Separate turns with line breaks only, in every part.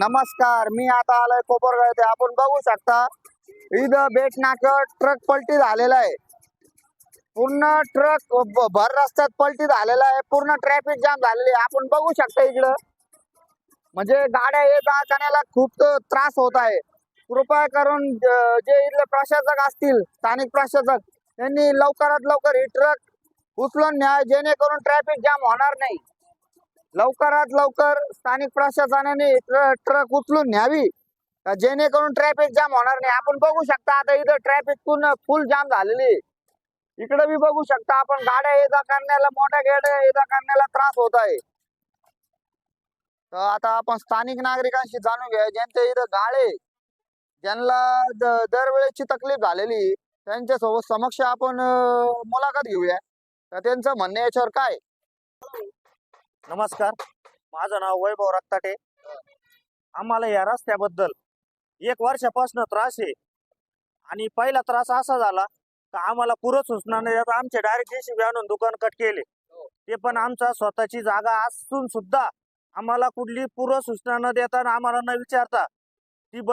नमस्कार मी आता आलोय कोपरगाव येथे. आपण बघू शकता इथं बेटनाक ट्रक पलटी झालेला आहे. पूर्ण ट्रक भर रस्त्यात पलटी झालेला आहे. पूर्ण ट्रॅफिक जाम झालेली आहे. आपण बघू शकता इकडं. म्हणजे गाड्या ये जाण्याला खूप त्रास होत आहे. कृपया करून जे इथले प्रशासक असतील स्थानिक प्रशासक त्यांनी लवकरात लवकर ही ट्रक उचलून न्याय जेणेकरून ट्रॅफिक जाम होणार नाही. लवकरात लवकर स्थानिक प्रशासनाने ट्रक उचलून न्यावी. जेणेकरून ट्रॅफिक जाम होणार नाही. आपण बघू शकता आता इथं ट्रॅफिक पूर्ण फुल जाम झालेली आहे. इकडे बी बघू शकता आपण. गाड्या येदा करण्याला मोठ्या गाड्या येदा करण्याला त्रास होत आहे. तर आता आपण स्थानिक नागरिकांशी जाणून घ्या ज्यांचे इथं गाळे ज्यांना दरवेळेची तकलीफ झालेली त्यांच्यासोबत समक्ष आपण मुलाखत घेऊया. तर त्यांचं म्हणणं याच्यावर काय
नमस्कार. माझं नाव वैभव रक्ताटे. आम्हाला या रस्त्याबद्दल एक वर्षापासून त्रास आहे. आणि पहिला त्रास असा झाला का आम्हाला पुरं सूचना नाही. देता आमचे डायरेक्ट जेसीबी आणून दुकान कट केले. ते पण आमचा स्वतःची जागा असून सुद्धा आम्हाला कुठली पूर्व सूचना न देता आम्हाला न विचारता ती ब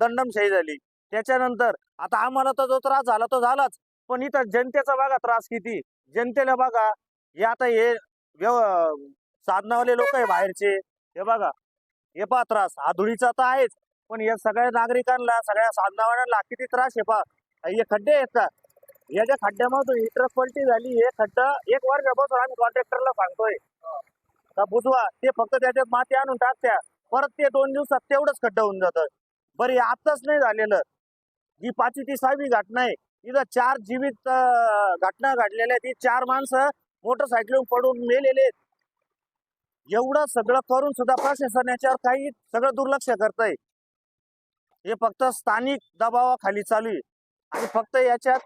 दंडमशाही झाली. त्याच्यानंतर आता आम्हाला तर जो त्रास झाला तो झालाच. पण इथं जनतेचा बघा त्रास किती. जनतेला बघा हे आता हे व्यव साधनावाले लोक आहे बाहेरचे. हे बघा. हे पा त्रास. हा धुळीचा तर आहेच. पण या सगळ्या नागरिकांना सगळ्या साधनावाल्यांना किती त्रास आहे पहा. हे खड्डे आहेत का या ज्या खड्ड्यामधून ही पलटी झाली हे खड्डा एक वर्षापासून आम्ही कॉन्ट्रॅक्टरला सांगतोय. का बुजवा ते फक्त त्याच्यात माती आणून टाकत्या. परत ते दोन दिवसात तेवढंच खड्डा होऊन जातं. बरं हे आताच नाही झालेलं. ही पाचवी ती सहावी घटना आहे. तिथं चार जीवित घटना घडलेल्या आहेत. ती चार माणसं मोटरसायकलून पडून मेलेले आहेत. एवढं सगळं करून सुद्धा प्रशासन याच्यावर काही सगळं दुर्लक्ष करताय. हे फक्त स्थानिक दबावाखाली चालू आहे. आणि फक्त याच्यात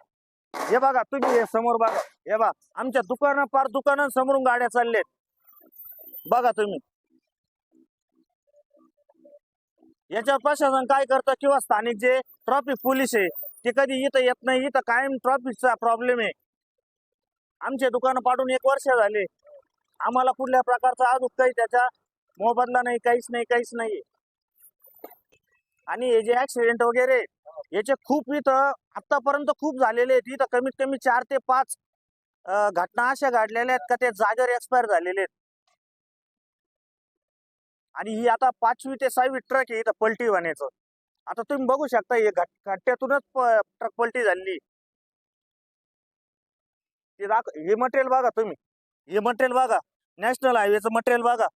हे बघा तुम्ही हे समोर बघा. हे बघा आमच्या दुकाना पार दुकानांसमोरून गाड्या चालल्यात. बघा तुम्ही. याच्यावर प्रशासन काय करतं किंवा स्थानिक जे ट्रॉफिक पोलीस आहे ते कधी इथं येत नाही इथं कायम ट्रॉफिकचा प्रॉब्लेम आहे. आमचे दुकानं पाडून एक वर्ष झाले. आम्हाला कुठल्या प्रकारचा अजून काही त्याचा मोबदला नाही काहीच नाही काहीच नाही. आणि हे जे ऍक्सिडेंट वगैरे याचे खूप इथं आतापर्यंत खूप झालेले आहेत. इथं कमीत कमी चार ते पाच घटना अशा घडलेल्या आहेत का ते जागेवर एक्सपायर झालेले आहेत. आणि ही आता पाचवी ते सहावी ट्रक आहे इथं पलटी होण्याचं. आता तुम्ही बघू शकता हे घट ट्रक पलटी झाली ते दाख हे मटेरियल बघा तुम्ही. हे मटेरियल बघा. नॅशनल हायवेचं मटेरियल बघा.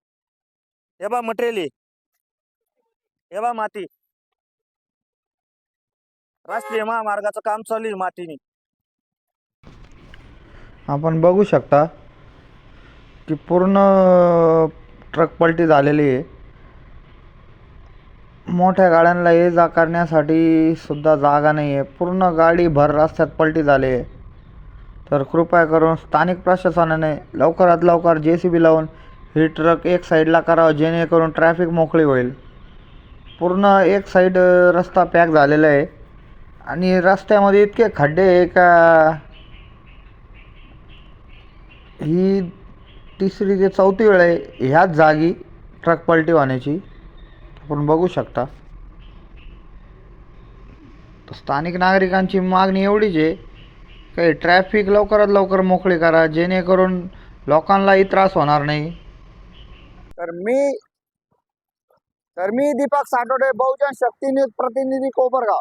हे बा मटेरियल आहे हे बा माती. राष्ट्रीय महामार्गाचं काम चालू आहे मातीने.
आपण बघू शकता की पूर्ण ट्रक पलटी झालेली आहे. मोठ्या गाड्यांना ये जा करण्यासाठी सुद्धा जागा नाही आहे पूर्ण गाडी भर रस्त्यात पलटी झाली आहे. तर कृपया करून स्थानिक प्रशासनाने लवकरात लवकर जे सी बी लावून ही ट्रक एक साईडला करावं जेणेकरून ट्रॅफिक मोकळी होईल. पूर्ण एक साईड रस्ता पॅक झालेला आहे. आणि रस्त्यामध्ये इतके खड्डे आहे का? ही तिसरी ते चौथी वेळ आहे ह्याच जागी ट्रक पलटी होण्याची आपण बघू शकता. तर स्थानिक नागरिकांची मागणी एवढीच आहे काही ट्रॅफिक लवकरात लवकर मोकळी करा जेणेकरून लोकांनाही त्रास होणार नाही. तर मी तर मी दीपक साठोडे बहुजन शक्ती न्यूज प्रतिनिधी कोपरगाव.